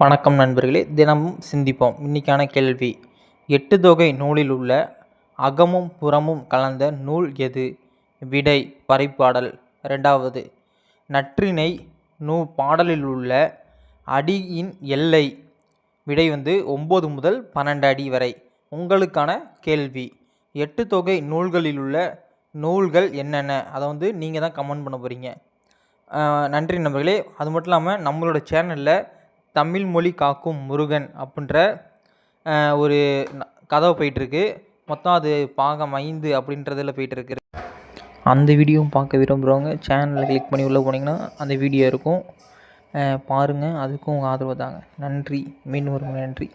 வணக்கம் நண்பர்களே தினமும் சிந்திப்போம். இன்னைக்கான கேள்வி எட்டு தொகை நூலில் உள்ள அகமும் புறமும் கலந்த நூல் எது? விடை பறைப்பாடல் ரெண்டாவது நற்றிணை நூ பாடலில் உள்ள அடியின் எல்லை. விடை வந்து ஒம்பது முதல் பன்னெண்டு அடி வரை. உங்களுக்கான கேள்வி எட்டு தொகை நூல்களில் உள்ள நூல்கள் என்னென்ன? அதை வந்து நீங்கள் தான் கமெண்ட் பண்ண போகிறீங்க நன்றி நண்பர்களே. அது மட்டும் இல்லாமல் நம்மளோட சேனலில் தமிழ் மொழி காக்கும் முருகன் அப்படின்ற ஒரு கதை போயிட்டுருக்கு. மொத்தம் அது பாகம் ஐந்து அப்படின்றதில் போயிட்டுருக்கு. அந்த வீடியோவும் பார்க்க விரும்புகிறவங்க சேனலில் கிளிக் பண்ணி உள்ளே போனீங்கன்னா அந்த வீடியோ இருக்கும். பாருங்கள் அதுக்கும் உங்கள் ஆதரவு தாங்க. நன்றி. மீண்டும் ஒரு நன்றி.